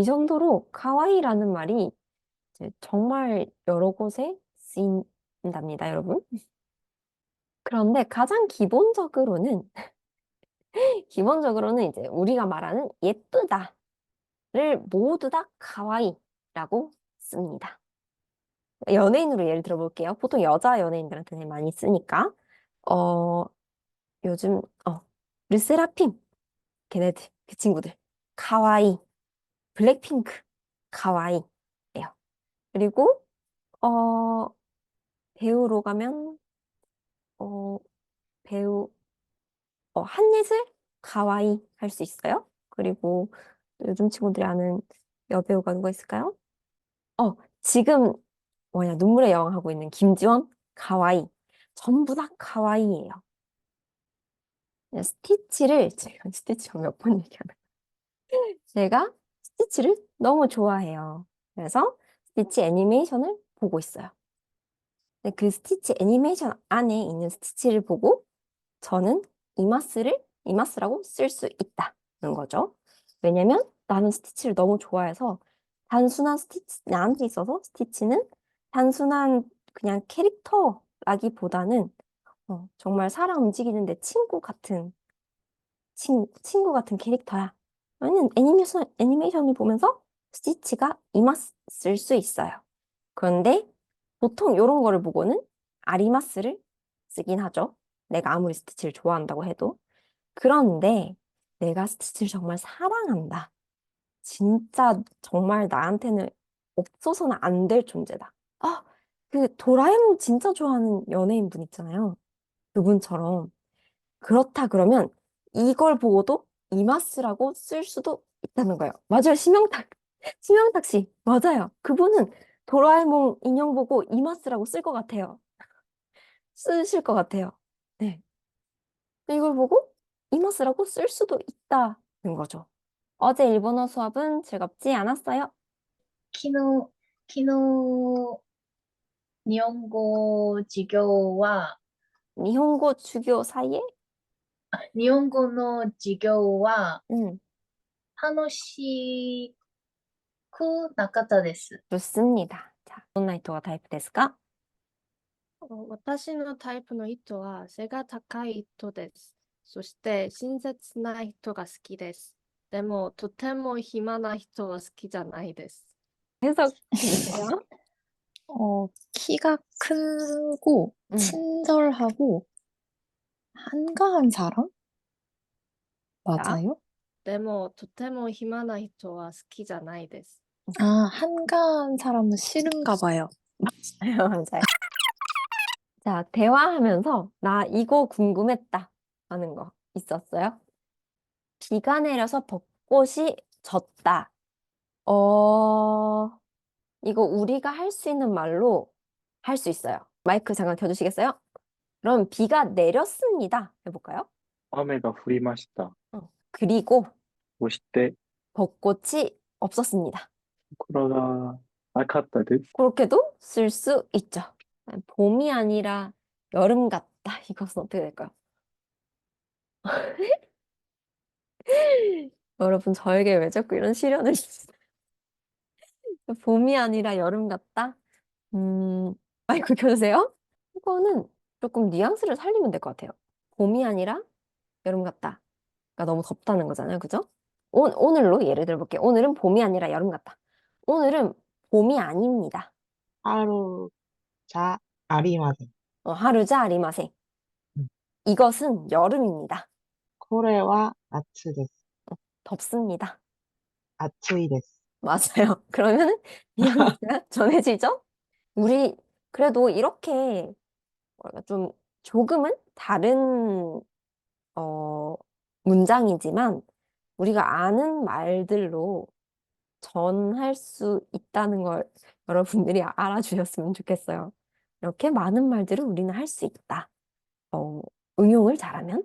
이 정도로 카와이라는 말이 이제 정말 여러 곳에 쓰인답니다, 여러분. 그런데 가장 기본적으로는 기본적으로는 이제 우리가 말하는 예쁘다를 모두 다 카와이라고 씁니다. 연예인으로 예를 들어볼게요. 보통 여자 연예인들한테 많이 쓰니까 어 요즘 어 르세라핌 걔네들 그 친구들 카와이 블랙핑크 카와이예요. 그리고 어 배우로 가면 어 배우 어 한예슬 카와이 할 수 있어요. 그리고 또 요즘 친구들이 아는 여배우가 누가 있을까요? 어 지금 뭐냐 눈물의 여왕 하고 있는 김지원 카와이 전부 다 카와이예요. 그냥 스티치를 제가 스티치 몇 번 얘기하나 제가 스티치를 너무 좋아해요. 그래서 스티치 애니메이션을 보고 있어요. 근데 그 스티치 애니메이션 안에 있는 스티치를 보고 저는 이마스를 이마스라고 쓸 수 있다는 거죠. 왜냐면 나는 스티치를 너무 좋아해서 단순한 스티치 나한테 있어서 스티치는 단순한 그냥 캐릭터라기보다는 어, 정말 사람 움직이는데 친구 같은 친, 친구 같은 캐릭터야. 왜냐면 애니메이션 애니메이션을 보면서 스티치가 이마스 쓸수 있어요. 그런데 보통 이런 거를 보고는 아리마스를 쓰긴 하죠. 내가 아무리 스티치를 좋아한다고 해도. 그런데 내가 스티치를 정말 사랑한다. 진짜 정말 나한테는 없어서는 안 될 존재다. 아, 그 도라에몽 진짜 좋아하는 연예인 분 있잖아요. 그분처럼. 그렇다 그러면 이걸 보고도 이마스라고 쓸 수도 있다는 거예요. 맞아요. 심영탁. 심영탁 씨. 맞아요. 그분은 도라에몽 인형 보고 이마스라고 쓸 것 같아요. 쓰실 것 같아요. 네. 이걸 보고 이마스라고 쓸 수도 있다는 거죠. 어제 일본어 수업은 즐겁지 않았어요? 昨日、昨日、日本語授業は、 일본어 주교 사이에? 日本語の授業は 음, 楽しくなかったです。 좋습니다. 자, 어떤 이토가 타입 ですか?お私のタイプの糸は背が高い糸です。そして親切な人が好きです。でもとても暇な人は好きじゃないです。 해석 해주세요. 어, 키가 크고 음. 친절하고 한가한 사람? 맞아요? でもとても暇な人は好きじゃないです。 아, 한가한 사람은 싫은가 봐요. 맞아요. 자, 대화하면서 나 이거 궁금했다 하는 거 있었어요? 비가 내려서 벚꽃이 졌다. 어, 이거 우리가 할 수 있는 말로 할 수 있어요. 마이크 잠깐 켜주시겠어요? 그럼 비가 내렸습니다. 해볼까요? 雨が降りました。 그리고 そして、 벚꽃이 없었습니다. 桜がなかったです。 그렇게도 쓸 수 있죠. 봄이 아니라 여름 같다. 이것은 어떻게 될까요? 여러분, 저에게 왜 자꾸 이런 시련을 주세요? 봄이 아니라 여름 같다? 음, 마이크 켜주세요. 이거는 조금 뉘앙스를 살리면 될 것 같아요. 봄이 아니라 여름 같다. 그러니까 너무 덥다는 거잖아요. 그죠? 오, 오늘로 예를 들어볼게요. 오늘은 봄이 아니라 여름 같다. 오늘은 봄이 아닙니다. 하루자 아리마세. 어, 하루자 아리마세. 음. 이것은 여름입니다. 코레와 아츠 데스. 어, 덥습니다. 아츠이 데스. 맞아요. 그러면 뉘앙스가 전해지죠? 우리 그래도 이렇게 좀 조금은 다른 어, 문장이지만 우리가 아는 말들로 전할 수 있다는 걸 여러분들이 알아주셨으면 좋겠어요. 이렇게 많은 말들을 우리는 할 수 있다. 어, 응용을 잘하면